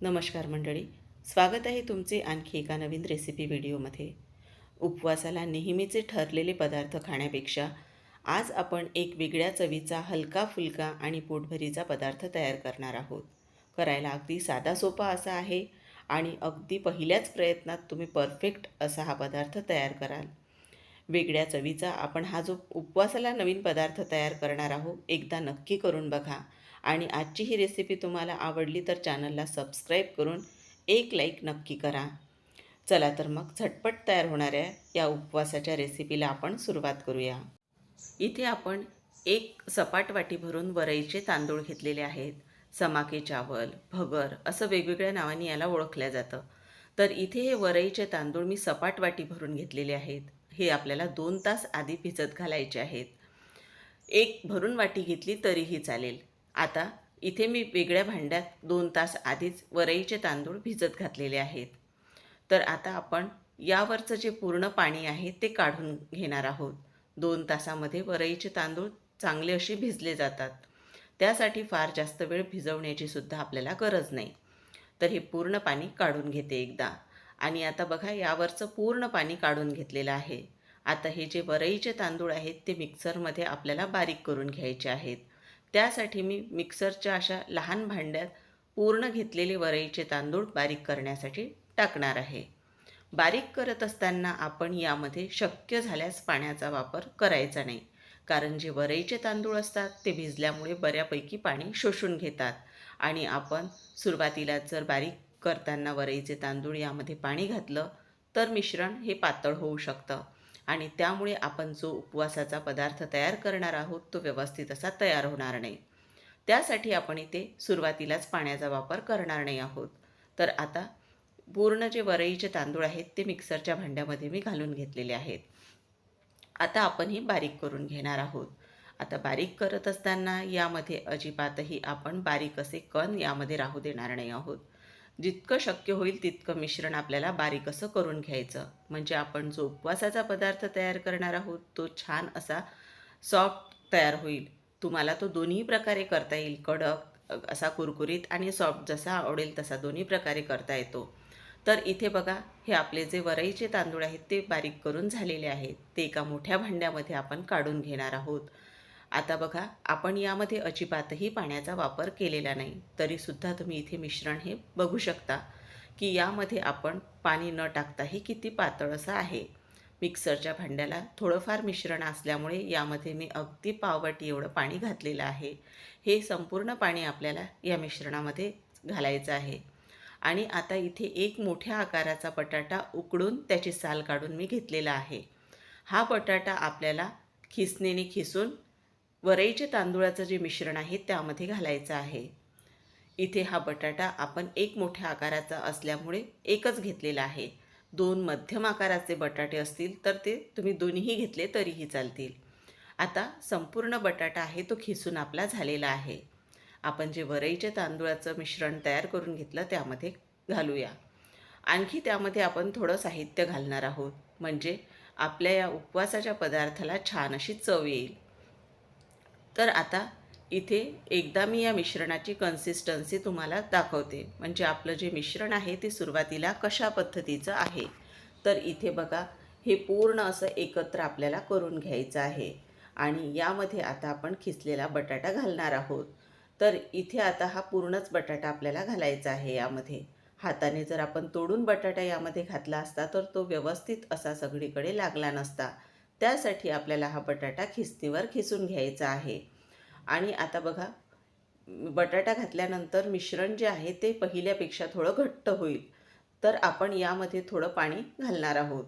नमस्कार मंडळी स्वागत आहे तुमचे आणखी एका नवीन रेसिपी व्हिडिओमध्ये उपवासाला नेहमीचे ठरलेले पदार्थ खाण्यापेक्षा आज आपण एक वेगळ्या चवीचा हलका फुलका आणि पोटभरीचा पदार्थ तयार करणार आहोत. करायला अगदी साधा सोपा असा आहे आणि अगदी पहिल्याच प्रयत्नात तुम्ही परफेक्ट असा हा पदार्थ तयार कराल. वेगळ्या चवीचा आपण हा जो उपवासाला नवीन पदार्थ तयार करणार आहोत एकदा नक्की करून बघा. आणि आजची ही रेसिपी तुम्हाला आवडली तर चॅनलला सबस्क्राईब करून एक लाईक नक्की करा. चला तर मग झटपट तयार होणाऱ्या या उपवासाच्या रेसिपीला आपण सुरुवात करूया. इथे आपण एक सपाट वाटी भरून वरईचे तांदूळ घेतलेले आहेत. समाके चावल भगर असं वेगवेगळ्या नावाने याला ओळखल्या जातं. तर इथे हे वरईचे तांदूळ मी सपाट वाटी भरून घेतलेले आहेत. हे आपल्याला दोन तास आधी भिजत घालायचे आहेत. एक भरून वाटी घेतली तरीही चालेल. आता इथे मी वेगळ्या भांड्यात दोन तास आधीच वरईचे तांदूळ भिजत घातलेले आहेत. तर आता आपण यावरचं जे पूर्ण पाणी आहे ते काढून घेणार आहोत. दोन तासामध्ये वरईचे तांदूळ चांगले असे भिजले जातात. त्यासाठी फार जास्त वेळ भिजवण्याची सुद्धा आपल्याला गरज नाही. तर हे पूर्ण पाणी काढून घेते एकदा. आणि आता बघा यावरचं पूर्ण पाणी काढून घेतलेलं आहे. आता हे जे वरईचे तांदूळ आहेत ते मिक्सरमध्ये आपल्याला बारीक करून घ्यायचे आहेत. त्यासाठी मी मिक्सरच्या अशा लहान भांड्यात पूर्ण घेतलेले वरईचे तांदूळ बारीक करण्यासाठी टाकणार आहे. बारीक करत असताना आपण यामध्ये शक्य झाल्यास पाण्याचा वापर करायचा नाही कारण जे वरईचे तांदूळ असतात ते भिजल्यामुळे बऱ्यापैकी पाणी शोषून घेतात आणि आपण सुरुवातीला जर बारीक करताना वरईचे तांदूळ यामध्ये पाणी घातलं तर मिश्रण हे पातळ होऊ शकतं. आणि त्यामुळे आपण जो उपवासाचा पदार्थ तयार करणार आहोत तो व्यवस्थित असा तयार होणार नाही. त्यासाठी आपण इथे सुरुवातीलाच पाण्याचा वापर करणार नाही आहोत. तर आता पूर्ण जे वरईचे तांदूळ आहेत ते मिक्सरच्या भांड्यामध्ये मी घालून घेतलेले आहेत. आता आपण हे बारीक करून घेणार आहोत. आता बारीक करत असताना यामध्ये अजिबातही आपण बारीक असे कण यामध्ये राहू देणार नाही आहोत. जितकं शक्य होईल तितकं मिश्रण आपल्याला बारीक असं करून घ्यायचं. म्हणजे आपण जो उपवासाचा पदार्थ तयार करणार आहोत तो छान असा सॉफ्ट तयार होईल. तुम्हाला तो दोन्ही प्रकारे करता येईल. कडक असा कुरकुरीत आणि सॉफ्ट जसा आवडेल तसा दोन्ही प्रकारे करता येतो. तर इथे बघा हे आपले जे वरईचे तांदूळ आहेत ते बारीक करून झालेले आहेत. ते एका मोठ्या भांड्यामध्ये आपण काढून घेणार आहोत. आता बघा आपण यामध्ये अजिबातही पाण्याचा वापर केलेला नाही. तरीसुद्धा तुम्ही इथे मिश्रण हे बघू शकता की यामध्ये आपण पाणी न टाकताही किती पातळ असं आहे. मिक्सरच्या भांड्याला थोडंफार मिश्रण असल्यामुळे यामध्ये मी अगदी पाववाटी एवढं पाणी घातलेलं आहे. हे संपूर्ण पाणी आपल्याला या मिश्रणामध्ये घालायचं आहे. आणि आता इथे एक मोठ्या आकाराचा बटाटा उकडून त्याची साल काढून मी घेतलेला आहे. हा बटाटा आपल्याला खिसणीने खिसून वरईचे तांदूळाचं जे मिश्रण आहे त्यामध्ये घालायचं आहे. इथे हा बटाटा आपण एक मोठ्या आकाराचा असल्यामुळे एकच घेतलेला आहे. दोन मध्यम आकाराचे बटाटे असतील तर ते तुम्ही दोन्हीही घेतले तरीही चालतील. आता संपूर्ण बटाटा आहे तो खिसून आपला झालेला आहे. आपण जे वरईच्या तांदूळाचं मिश्रण तयार करून घेतलं त्यामध्ये घालूया. आणखी त्यामध्ये आपण थोडं साहित्य घालणार आहोत. म्हणजे आपल्या या उपवासाच्या पदार्थाला छान अशी चव येईल. तर आता इथे एकदा मी या मिश्रणाची कन्सिस्टन्सी तुम्हाला दाखवते. म्हणजे आपलं जे मिश्रण आहे ते सुरुवातीला कशा पद्धतीचं आहे. तर इथे बघा हे पूर्ण असं एकत्र आपल्याला करून घ्यायचं आहे. आणि यामध्ये आता आपण खिसलेला बटाटा घालणार आहोत. तर इथे आता हा पूर्णच बटाटा आपल्याला घालायचा आहे यामध्ये. हाताने जर आपण तोडून बटाटा यामध्ये घातला असता तर तो व्यवस्थित असा सगळीकडे लागला नसता. त्यासाठी आपल्याला हा बटाटा खिसणीवर खिसून घ्यायचा आहे. आणि आता बघा बटाटा घातल्यानंतर मिश्रण जे आहे ते पहिल्यापेक्षा थोडं घट्ट होईल. तर आपण यामध्ये थोडं पाणी घालणार आहोत.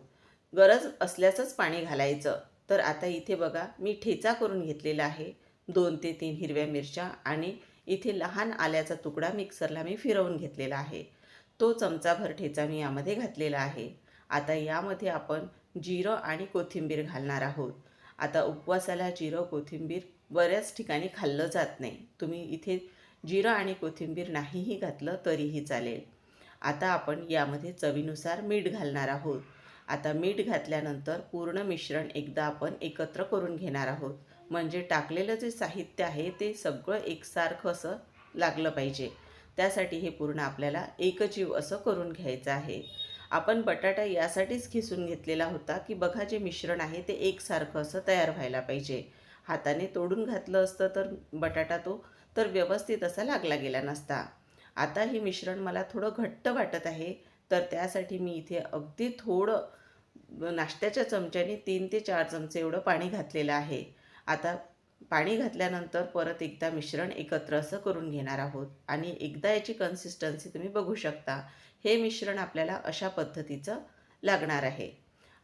गरज असल्याचंच पाणी घालायचं. तर आता इथे बघा मी ठेचा करून घेतलेला आहे. दोन ते तीन हिरव्या मिरच्या आणि इथे लहान आल्याचा तुकडा मिक्सरला मी फिरवून घेतलेला आहे. तो चमचाभर ठेचा मी यामध्ये घातलेला आहे. आता यामध्ये आपण जिरं आणि कोथिंबीर घालणार आहोत. आता उपवासाला जिरं कोथिंबीर बऱ्याच ठिकाणी खाल्लं जात नाही. तुम्ही इथे जिरं आणि कोथिंबीर नाहीही घातलं तरीही चालेल. आता आपण यामध्ये चवीनुसार मीठ घालणार आहोत. आता मीठ घातल्यानंतर पूर्ण मिश्रण एकदा आपण एकत्र करून घेणार आहोत. म्हणजे टाकलेलं जे साहित्य आहे ते सगळं एकसारखं असं लागलं पाहिजे. त्यासाठी हे पूर्ण आपल्याला एकजीव असं करून घ्यायचं आहे. आपण बटाटा यासाठीच खिसून घेतलेला होता की बघा जे मिश्रण आहे ते एकसारखं असं तयार व्हायला पाहिजे. हाताने तोडून घातलं असतं तर बटाटा तो तर व्यवस्थित असा लागला गेला नसता. आता हे मिश्रण मला थोडं घट्ट वाटत आहे तर त्यासाठी मी इथे अगदी थोडं नाश्त्याच्या चमच्याने तीन ते चार चमचे एवढं पाणी घातलेलं आहे. आता पाणी घातल्यानंतर परत एकदा मिश्रण एकत्र असं करून घेणार आहोत. आणि एकदा याची कन्सिस्टन्सी तुम्ही बघू शकता. हे मिश्रण आपल्याला अशा पद्धतीचं लागणार आहे.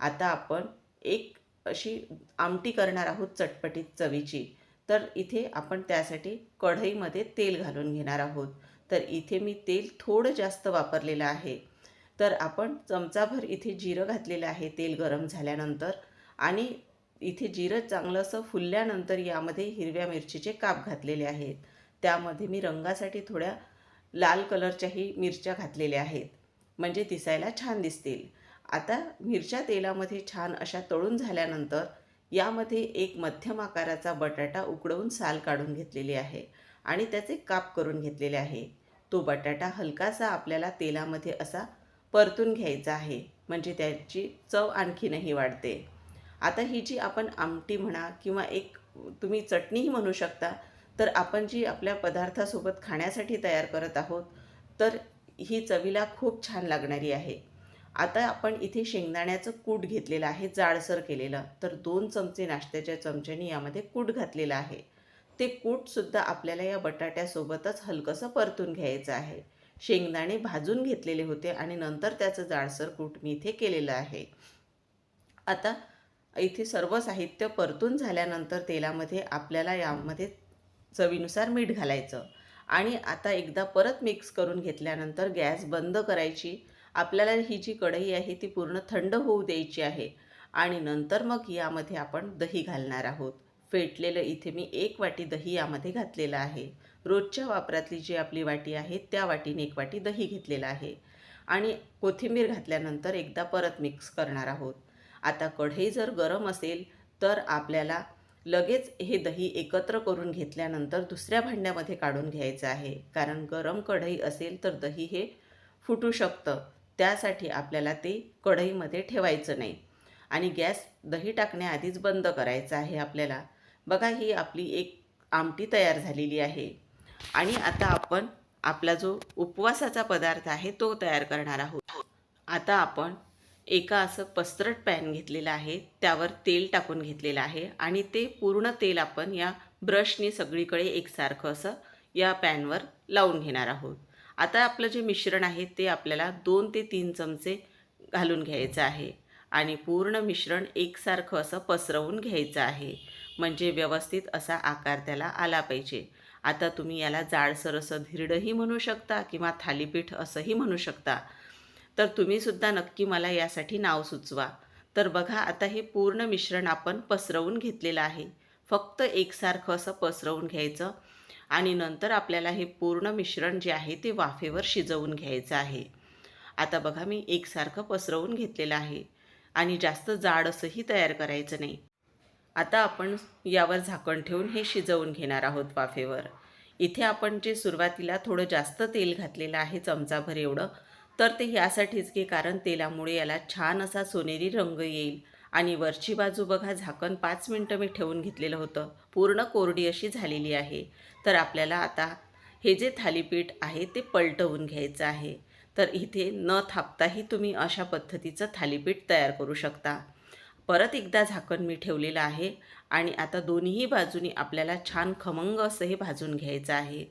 आता आपण एक अशी आमटी करणार आहोत चटपटीत चवीची. तर इथे आपण त्यासाठी कढईमध्ये तेल घालून घेणार आहोत. तर इथे मी तेल थोडं जास्त वापरलेलं आहे. तर आपण चमचाभर इथे जिरं घातलेलं आहे तेल गरम झाल्यानंतर. आणि इथे जिरं चांगलं असं फुलल्यानंतर यामध्ये हिरव्या मिरचीचे काप घातलेले आहेत. त्यामध्ये मी रंगासाठी थोड्या लाल कलरच्याही मिरच्या घातलेल्या आहेत. म्हणजे दिसायला छान दिसतील. आता मिरच्या तेलामध्ये छान अशा तळून झाल्यानंतर यामध्ये एक मध्यम आकाराचा बटाटा उकडवून साल काढून घेतलेली आहे आणि त्याचे काप करून घेतलेले आहे. तो बटाटा हलकासा आपल्याला तेलामध्ये असा परतून घ्यायचा आहे. म्हणजे त्याची चव आणखीनही वाढते. आता ही जी आपण आमटी म्हणा किंवा एक तुम्ही चटणीही म्हणू शकता तर आपण जी आपल्या पदार्थासोबत खाण्यासाठी तयार करत आहोत तर ही चवीला खूप छान लागणारी आहे. आता आपण इथे शेंगदाण्याचं कूट घेतलेलं आहे जाडसर केलेलं. तर दोन चमचे नाश्त्याच्या चमच्यानी यामध्ये कूट घातलेलं आहे. ते कूटसुद्धा आपल्याला या बटाट्यासोबतच हलकंसं परतून घ्यायचं आहे. शेंगदाणे भाजून घेतलेले होते आणि नंतर त्याचं जाडसर कूट मी इथे केलेलं आहे. आता इथे सर्व साहित्य परतून झाल्यानंतर तेलामध्ये आपल्याला यामध्ये चवीनुसार मीठ घालायचं. आणि आता एकदा परत मिक्स करून घेतल्यानंतर गॅस बंद करायची. आपल्याला ही जी कढई आहे ती पूर्ण थंड होऊ द्यायची आहे. आणि नंतर मग यामध्ये आपण दही घालणार आहोत. फेटलेलं इथे मी एक वाटी दही यामध्ये घातलेलं आहे. रोजच्या वापरातली जी आपली वाटी आहे त्या वाटीने एक वाटी दही घेतलेलं आहे. आणि कोथिंबीर घातल्यानंतर एकदा परत मिक्स करणार आहोत. आता कढई जर गरम असेल तर आपल्याला लगेच हे दही एकत्र करून घेतल्यानंतर दुसऱ्या भांड्यामध्ये काढून घ्यायचं आहे. कारण गरम कढई असेल तर दही हे फुटू शकतं. त्यासाठी आपल्याला ते कढईमध्ये ठेवायचं नाही. आणि गॅस दही टाकण्याआधीच बंद करायचं आहे आपल्याला. बघा ही आपली एक आमटी तयार झालेली आहे. आणि आता आपण आपला जो उपवासाचा पदार्थ आहे तो तयार करणार आहोत. आता आपण एका असं पसरट पॅन घेतलेलं आहे त्यावर तेल टाकून घेतलेलं आहे आणि ते पूर्ण तेल आपण या ब्रशने सगळीकडे एकसारखं असं या पॅनवर लावून घेणार आहोत. आता आपलं जे मिश्रण आहे ते आपल्याला दोन ते तीन चमचे घालून घ्यायचं आहे आणि पूर्ण मिश्रण एकसारखं असं पसरवून घ्यायचं आहे. म्हणजे व्यवस्थित असा आकार त्याला आला पाहिजे. आता तुम्ही याला जाडसर असं धिरडंही म्हणू शकता किंवा थालीपीठ असंही म्हणू शकता. तर तुम्हीसुद्धा नक्की मला यासाठी नाव सुचवा. तर बघा आता हे पूर्ण मिश्रण आपण पसरवून घेतलेलं आहे. फक्त एकसारखं असं पसरवून घ्यायचं आणि नंतर आपल्याला हे पूर्ण मिश्रण जे आहे ते वाफेवर शिजवून घ्यायचं आहे. आता बघा मी एकसारखं पसरवून घेतलेलं आहे आणि जास्त जाड असंही तयार करायचं नाही. आता आपण यावर झाकण ठेवून हे शिजवून घेणार आहोत वाफेवर. इथे आपण जे सुरुवातीला थोडं जास्त तेल घातलेलं आहे चमचाभर एवढं तर ते यासाठीच की कारण तेलामुळे याला छान असा सोनेरी रंग येईल. आणि वरची बाजू बघा झाकण पाच मिनटं मी ठेवून घेतलेलं होतं. पूर्ण कोरडी अशी झालेली आहे. तर आपल्याला आता हे जे थालीपीठ आहे ते पलटवून घ्यायचं आहे. तर इथे न थापताही तुम्ही अशा पद्धतीचं थालीपीठ तयार करू शकता. परत एकदा झाकण मी ठेवलेलं आहे आणि आता दोन्हीही बाजूनी आपल्याला छान खमंग असं हे भाजून घ्यायचं आहे.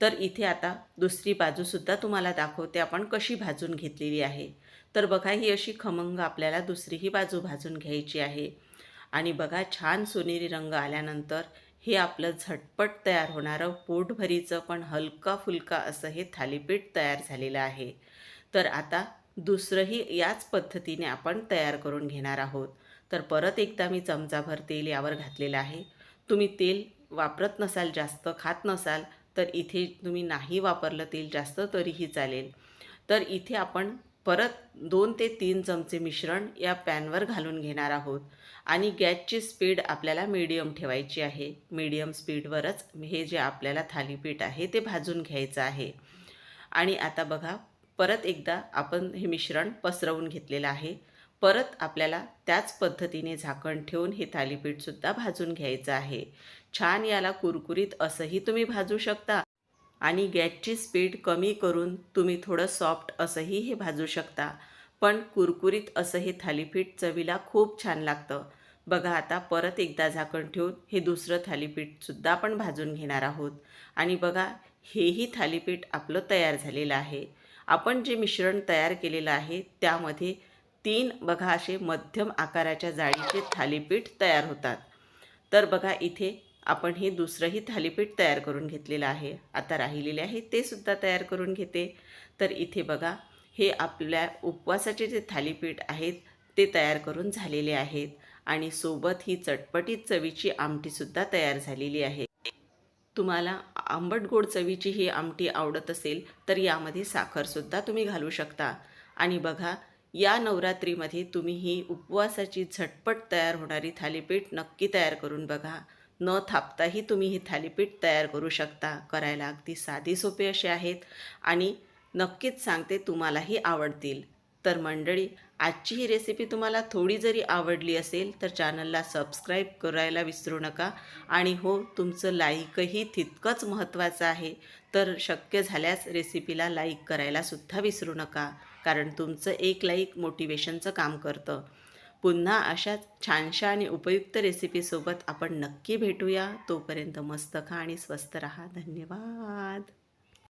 तर इथे आता दुसरी बाजूसुद्धा तुम्हाला दाखवते. आपण कशी भाजून घेतलेली आहे. तर बघा ही अशी खमंग आपल्याला दुसरीही बाजू भाजून घ्यायची आहे. आणि बघा छान सोनेरी रंग आल्यानंतर हे आपलं झटपट तयार होणारं पोटभरीचं पण हलका फुलका असं हे थालीपीठ तयार झालेलं आहे. तर आता दुसरंही याच पद्धतीने आपण तयार करून घेणार आहोत. तर परत एकदा मी चमचाभर तेल यावर घातलेलं आहे. तुम्ही तेल वापरत नसाल जास्त खात नसाल तर इथे तुम्ही नाही वापरलं तेल जास्त तरीही चालेल. तर इथे आपण परत दोन ते तीन चमचे मिश्रण या पॅनवर घालून घेणार आहोत. आणि गॅसची स्पीड आपल्याला मीडियम ठेवायची आहे. मीडियम स्पीडवरच हे जे आपल्याला थालीपीठ आहे ते भाजून घ्यायचं आहे. आणि आता बघा परत एकदा आपण हे मिश्रण पसरवून घेतलेलं आहे. परत आपल्याला त्याच पद्धतीने झाकण ठेवून हे थालीपीठसुद्धा भाजून घ्यायचं आहे. छान याला कुरकुरीत असंही तुम्ही भाजू शकता. आणि गॅसची स्पीड कमी करून तुम्ही थोडं सॉफ्ट असंही हे भाजू शकता. पण कुरकुरीत असं हे थालीपीठ चवीला खूप छान लागतं. बघा आता परत एकदा झाकण ठेवून हे दुसरं थालीपीठसुद्धा आपण भाजून घेणार आहोत. आणि बघा हेही थालीपीठ आपलं तयार झालेलं आहे. आपण जे मिश्रण तयार केलेलं आहे त्यामध्ये तीन बघा असे मध्यम आकाराच्या जाळीचे थालीपीठ तयार होतात. तर बघा इथे आपण हे दुसरंही थालीपीठ तयार करून घेतलेलं आहे. आता राहिलेले आहे ते सुद्धा तयार करून घेते. तर इथे बघा हे आपल्या उपवासाचे जे थालीपीठ आहेत ते तयार करून झालेले आहेत. आणि सोबत ही चटपटीत चवीची आमटीसुद्धा तयार झालेली आहे. तुम्हाला आंबट गोड चवीची ही आमटी आवडत असेल तर यामध्ये साखरसुद्धा तुम्ही घालू शकता. आणि बघा या नवरात्रीमध्ये तुम्ही ही उपवासाची झटपट तयार होणारी थालीपीठ नक्की तयार करून बघा. न थापताही तुम्ही ही थालीपीठ तयार करू शकता. करायला अगदी साधी सोपे असे आहेत आणि नक्कीच सांगते तुम्हालाही आवडतील. तर मंडळी आजची ही रेसिपी तुम्हाला थोडी जरी आवडली असेल तर चॅनलला सबस्क्राईब करायला विसरू नका. आणि हो तुमचं लाईकही तितकंच महत्त्वाचं आहे. तर शक्य झाल्यास रेसिपीला लाईक करायलासुद्धा विसरू नका. कारण तुमचं एक लाईक मोटिवेशनचं काम करतं. पुन्हा अशाच छानशा आणि उपयुक्त रेसिपीसोबत आपण नक्की भेटूया. तोपर्यंत मस्त खा आणि स्वस्त रहा. धन्यवाद.